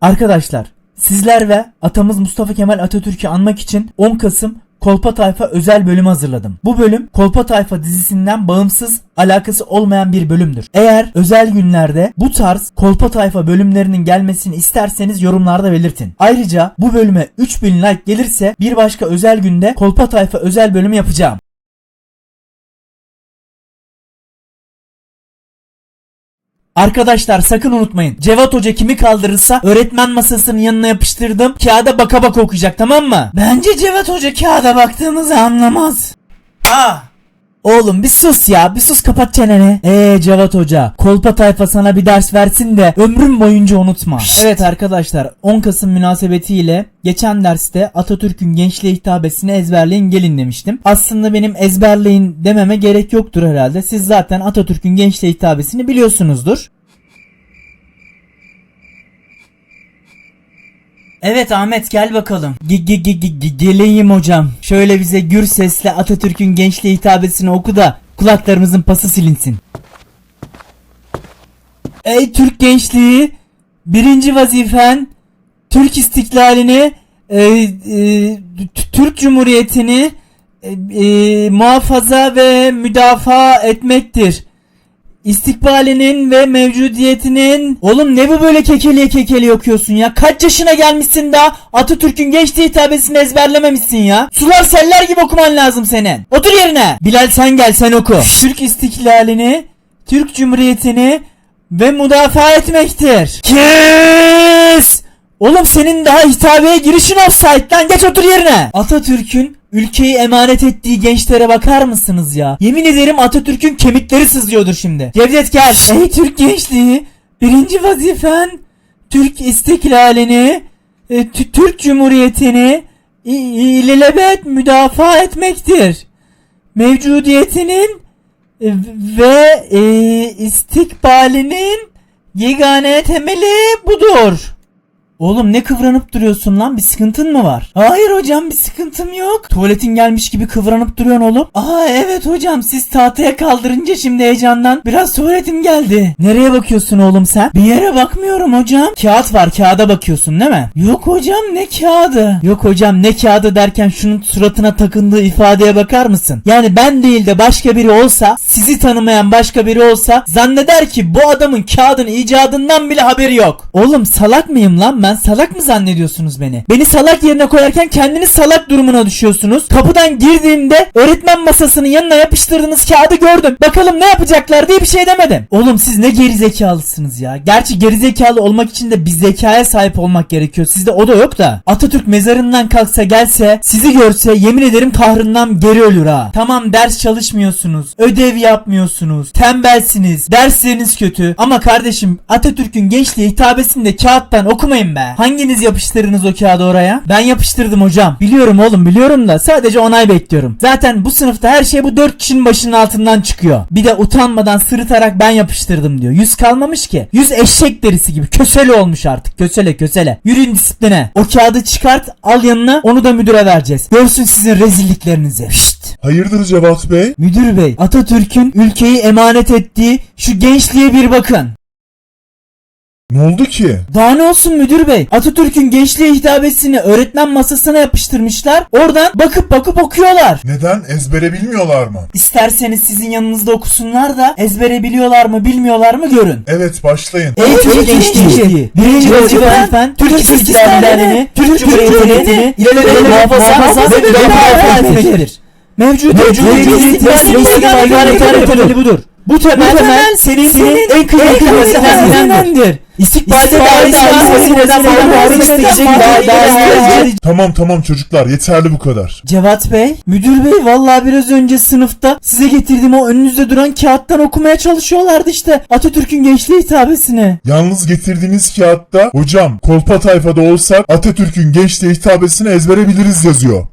Arkadaşlar sizler ve atamız Mustafa Kemal Atatürk'ü anmak için 10 Kasım Kolpa Tayfa özel bölümü hazırladım. Bu bölüm Kolpa Tayfa dizisinden bağımsız alakası olmayan bir bölümdür. Eğer özel günlerde bu tarz Kolpa Tayfa bölümlerinin gelmesini isterseniz yorumlarda belirtin. Ayrıca bu bölüme 3000 like gelirse bir başka özel günde Kolpa Tayfa özel bölümü yapacağım. Arkadaşlar sakın unutmayın. Cevat Hoca kimi kaldırırsa öğretmen masasının yanına yapıştırdım. Kağıda baka baka okuyacak tamam mı? Bence Cevat Hoca kağıda baktığımızı anlamaz. Ah! Oğlum bir sus ya bir sus kapat çeneni. Eee Cevat Hoca kolpa tayfa sana bir ders versin de ömrüm boyunca unutma. Evet arkadaşlar 10 Kasım münasebetiyle geçen derste Atatürk'ün gençliğe hitabesini ezberleyin gelin demiştim. Aslında benim ezberleyin dememe gerek yoktur herhalde. Siz zaten Atatürk'ün gençliğe hitabesini biliyorsunuzdur. Evet Ahmet gel bakalım. Ge- ge- ge- ge- ge- geleyim hocam. Şöyle bize gür sesle Atatürk'ün gençliğe hitabesini oku da kulaklarımızın pası silinsin. Ey Türk gençliği, birinci vazifen Türk istiklalini, e, e, Türk Cumhuriyeti'ni e, e, muhafaza ve müdafaa etmektir. İstikbalinin ve mevcudiyetinin. Oğlum ne bu böyle kekeliye kekeliye okuyorsun ya? Kaç yaşına gelmişsin daha Atatürk'ün gençliği hitabesini ezberlememişsin ya? Sular seller gibi okuman lazım senin. Otur yerine. Bilal sen gel sen oku. Türk istiklalini Türk Cumhuriyeti'ni ve müdafaa etmektir. Kes! Oğlum senin daha hitabeye girişin offside lan. Geç otur yerine. Atatürk'ün ülkeyi emanet ettiği gençlere bakar mısınız ya? Yemin ederim Atatürk'ün kemikleri sızlıyordur şimdi. Cevdet gel. Ey Türk gençliği birinci vazifen Türk istiklalini e, Tü- Türk Cumhuriyeti'ni ilelebet müdafaa etmektir. Mevcudiyetinin e, ve e, istikbalinin yegane temeli budur. Oğlum ne kıvranıp duruyorsun lan? Bir sıkıntın mı var? Hayır hocam bir sıkıntım yok. Tuvaletin gelmiş gibi kıvranıp duruyorsun oğlum. Aa evet hocam siz tahtaya kaldırınca şimdi heyecandan biraz tuvaletim geldi. Nereye bakıyorsun oğlum sen? Bir yere bakmıyorum hocam. Kağıt var kağıda bakıyorsun değil mi? Yok hocam ne kağıdı? Yok hocam ne kağıdı derken şunun suratına takındığı ifadeye bakar mısın? Yani ben değil de başka biri olsa sizi tanımayan başka biri olsa zanneder ki bu adamın kağıdın icadından bile haberi yok. Oğlum salak mıyım lan ben salak mı zannediyorsunuz beni? Beni salak yerine koyarken kendiniz salak durumuna düşüyorsunuz. Kapıdan girdiğimde öğretmen masasının yanına yapıştırdığınız kağıdı gördüm. Bakalım ne yapacaklar diye bir şey demedim. Oğlum siz ne gerizekalısınız ya. Gerçi gerizekalı olmak için de bir zekaya sahip olmak gerekiyor. Sizde o da yok da. Atatürk mezarından kalksa gelse sizi görse yemin ederim kahrından geri ölür ha. Tamam ders çalışmıyorsunuz. Ödev yapmıyorsunuz. Tembelsiniz. Dersleriniz kötü. Ama kardeşim Atatürk'ün gençliğe hitabesini de kağıttan okumayın be. Hanginiz yapıştırdınız o kağıdı oraya? Ben yapıştırdım hocam. Biliyorum oğlum biliyorum da sadece onay bekliyorum. Zaten bu sınıfta her şey bu dört kişinin başının altından çıkıyor. Bir de utanmadan sırıtarak ben yapıştırdım diyor. Yüz kalmamış ki. Yüz eşek derisi gibi. Kösele olmuş artık. Kösele kösele. Yürüyün disipline. O kağıdı çıkart al yanına onu da müdüre vereceğiz. Görsün sizin rezilliklerinizi. Şşt. Hayırdır Cevat Bey? Müdür bey Atatürk'ün ülkeyi emanet ettiği şu gençliğe bir bakın. Ne oldu ki? Daha ne olsun müdür bey? Atatürk'ün gençliğe hitabesini öğretmen masasına yapıştırmışlar. Oradan bakıp bakıp okuyorlar. Neden? Ezbere bilmiyorlar mı? İsterseniz sizin yanınızda okusunlar da ezbere biliyorlar mı bilmiyorlar mı görün. Evet başlayın. Ey Türk gençliği! Birinci vazifen Türk istiklalini, Türk Cumhuriyeti'ni ilelebet muhafaza ve müdafaa etmektir. Mevcut Cumhuriyeti ve istiklalini temeli budur. Bu temel, temel senin, senin en kıymetli hazinendir. İstikbalde dahi hazineden Tamam tamam çocuklar yeterli bu kadar. Cevat Bey, müdür bey vallahi biraz önce sınıfta size getirdiğim o önünüzde duran kağıttan okumaya çalışıyorlardı işte Atatürk'ün gençliğe hitabesini. Yalnız getirdiğiniz kağıtta hocam kolpa tayfada olsak Atatürk'ün gençliğe hitabesini ezbere biliriz yazıyor.